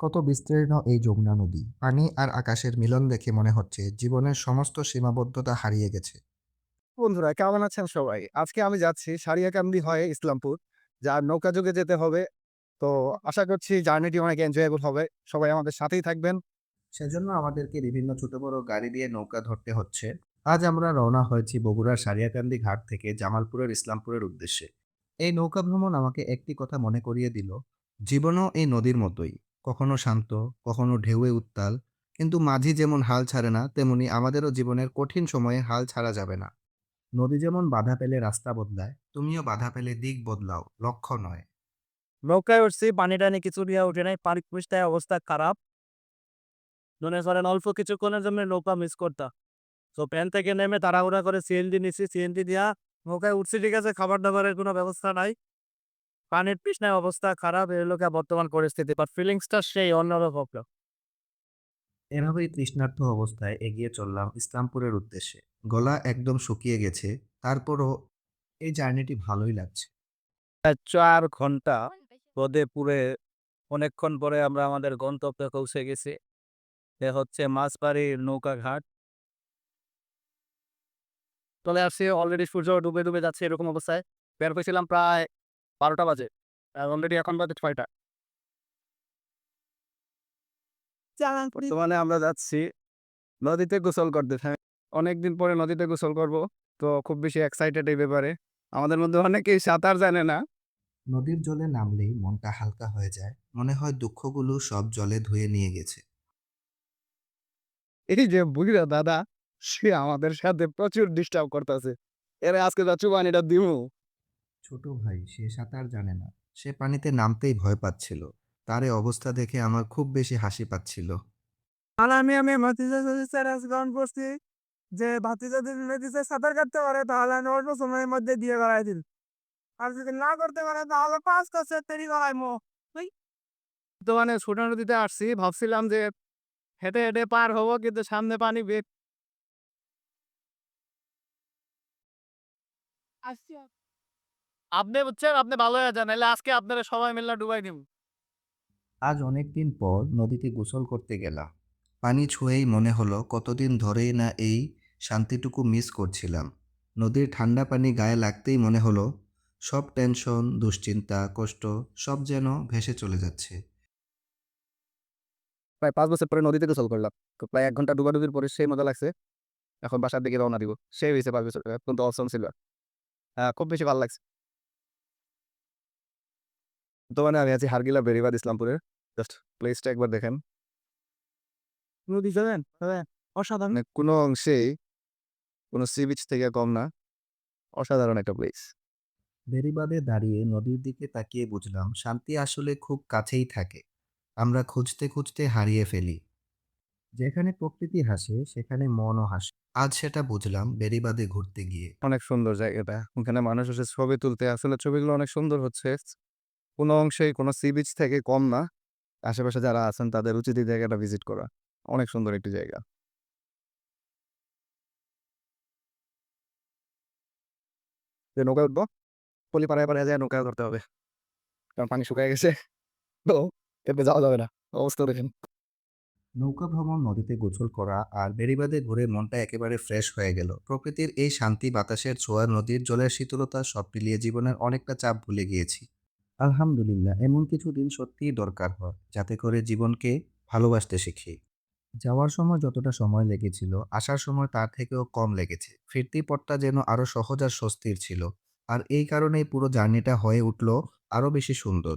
কত বিস্তীর্ণ এই যমুনা নদী? পানি আর আকাশের মিলন দেখে মনে হচ্ছে জীবনের সমস্ত সীমাবদ্ধতা হারিয়ে গেছে। বন্ধুরা কেমন আছেন সবাই? আজকে আমি যাচ্ছি সারিয়াকান্দি হয়ে ইসলামপুর। যার নৌকা যুগে যেতে হবে। তো আশা করছি জার্নিটি অনেক এনজয়েবল হবে। সবাই আমাদের সাথেই থাকবেন। সেজন্য আমাদেরকে বিভিন্ন ছোট বড় গাড়ি দিয়ে নৌকা ধরতে হচ্ছে। আজ আমরা রওনা হয়েছি বগুড়ার সারিয়াকান্দি ঘাট থেকে জামালপুরের ইসলামপুরের উদ্দেশ্যে। এই নৌকা ভ্রমণ আমাকে একটি কথা মনে করিয়ে দিল। জীবনও এই নদীর মতোই। কখনো শান্ত, কখনো ঢেউয়ে উত্তাল। কিন্তু মাঝি যেমন হাল ছাড়ে না, তেমনি আমাদেরও জীবনের কঠিন সময়ে হাল ছাড়া যাবে না। নদী যেমন বাধা পেলে রাস্তা বদলায়, তুমিও বাধা পেলে দিক বদলাও, লক্ষ্য নয়। নৌকায় উঠছি, পানি টানি কিছু দিয়ে উঠে নাই, পানি পৃষ্ঠায় অবস্থা খারাপ। মনে করেন অল্প কিছুক্ষণের জন্য নৌকা মিস করতাম। তো প্যান থেকে নেমে তাড়াহুড়া করে সিএনজি নিচ্ছি সিএনজি দিয়া নৌকায় উঠছি, ঠিক আছে, খাবার দাবারের কোনো ব্যবস্থা নাই। পানির তৃষ্ণায় অবস্থা খারাপ এই লোকে বর্তমান পরিস্থিতি? বাট ফিলিংসটা সেই অন্যরকম এভাবেই তৃষ্ণার্থ অবস্থায় এগিয়ে চললাম ইসলামপুরের উদ্দেশ্যে। গলা একদম শুকিয়ে গেছে তারপরও এই জার্নিটি ভালোই লাগছে। চার ঘণ্টা রোদে পুরে অনেকক্ষণ পরে আমরা আমাদের গন্তব্যে পৌঁছে গেছি। এ হচ্ছে মাছবাড়ির নৌকা ঘাট চলে আসছি অলরেডি সূর্য ডুবে ডুবে যাচ্ছে এরকম অবস্থায়। বের হয়েছিলাম প্রায় বারোটা বাজে। অলরেডি এখন বাজে ছয়টা। বর্তমানে আমরা যাচ্ছি নদীতে গোসল করতে। হ্যাঁ অনেকদিন পরে নদীতে গোসল করব তো খুব বেশি এক্সাইটেড এই ব্যাপারে। আমাদের মধ্যে অনেকেই সাঁতার জানে না। নদীর জলে নামলেই মনটা হালকা হয়ে যায়। মনে হয় দুঃখগুলো সব জলে ধুয়ে নিয়ে গেছে। এই যে বুড়িরা দাদা সে আমাদের সাথে প্রচুর ডিস্টার্ব করতেছে। এরা আজকে যাচ্ছি পানিটা দিমু। ছোট ভাই, সে সাঁতার জানে না। সে পানিতে নামতেই ভয় পাচ্ছিল। তার এই অবস্থা দেখে আমার খুব বেশি হাসি পাচ্ছিল। আর আমি আমি ভাতিজা যদি স্যার গ্রহণ করছি, যে ভাতিজা যদি নদীতে সাঁতার কাটতে পারে, তাহলে আমি অল্প সময়ের মধ্যে দিয়ে করাই দিন আর যদি না করতে পারে, তাহলে পাঁচ কাছে দেরি করাই মো। তো মানে ছোট নদীতে আসছি, ভাবছিলাম যে হেঁটে হেঁটে পার হব, কিন্তু সামনে পানি বেগ আপনি বুঝছেন? আপনি ভালো হয়ে যান। নাহলে আজকে আপনারা সবাই মিলে ডুবাই দিব আজ অনেক দিন পর নদীতে গোসল করতে গেলাম। পানি ছুঁয়েই মনে হলো কতদিন ধরেই না এই শান্তিটুকু মিস করছিলাম। নদীর ঠান্ডা পানি গায়ে লাগতেই মনে হলো সব টেনশন দুশ্চিন্তা কষ্ট সব যেন ভেসে চলে যাচ্ছে। প্রায় পাঁচ বছর পরে নদীতে গোসল করলাম। তো প্রায় এক ঘণ্টা ডুবাডুবির পরে সেই মজা লাগছে। এখন বাসার দিকে রওনা দিব। সেই হয়েছে পাঁচ বছর কিন্তু অপশন ছিল হ্যাঁ খুব বেশি ভালো লাগছে। তো মানে আমি আছি হারগিলা বেরিবাদ ইসলামপুরের। জাস্ট প্লেসটা একবার দেখেন। নদী যাবেন? অসাধারণ। মানে কোনো অংশেই কোনো সি বিচ থেকে কম না। অসাধারণ একটা প্লেস বেড়িবাঁধে দাঁড়িয়ে নদীর দিকে তাকিয়ে বুঝলাম শান্তি আসলে খুব কাছেই থাকে। আমরা খুঁজতে খুঁজতে হারিয়ে ফেলি। যেখানে প্রকৃতি হাসে সেখানে মনও হাসে। আজ সেটা বুঝলাম বেরিবাদে ঘুরতে গিয়ে। অনেক সুন্দর জায়গাটা। ওখানে মানুষ এসে ছবি তুলতে আসলে ছবিগুলো অনেক সুন্দর হচ্ছে। কোনো অংশেই কোনো সি বিচ থেকে কম না। আশেপাশে যারা আছেন তাদের উচিত এই জায়গাটা ভিজিট করা। অনেক সুন্দর একটি জায়গা। যে নৌকায় উঠবো পলি পাড়ায় পাড়ায় যায় নৌকা ধরতে হবে। কারণ পানি শুকায় গেছে। তো এতে যাওয়া যাবে না। অবস্থা দেখেন। নৌকা ভ্রমণ নদীতে গোসল করা আর বেড়িবাঁধে ঘুরে মনটা একেবারে ফ্রেশ হয়ে গেল। প্রকৃতির এই শান্তি বাতাসের ছোঁয়া নদীর জলের শীতলতা সব মিলিয়ে জীবনের অনেকটা চাপ ভুলে গিয়েছি। আলহামদুলিল্লাহ, এমন কিছু দিন সত্যিই দরকার হয়, যাতে করে জীবনকে ভালোবাসতে শিখি। যাওয়ার সময় যতটা সময় লেগেছিল, আসার সময় তার থেকেও কম লেগেছে। ফিরতি পথটা যেন আরও সহজ আর স্বস্তির ছিল। আর এই কারণেই পুরো জার্নিটা হয়ে উঠল আরও বেশি সুন্দর।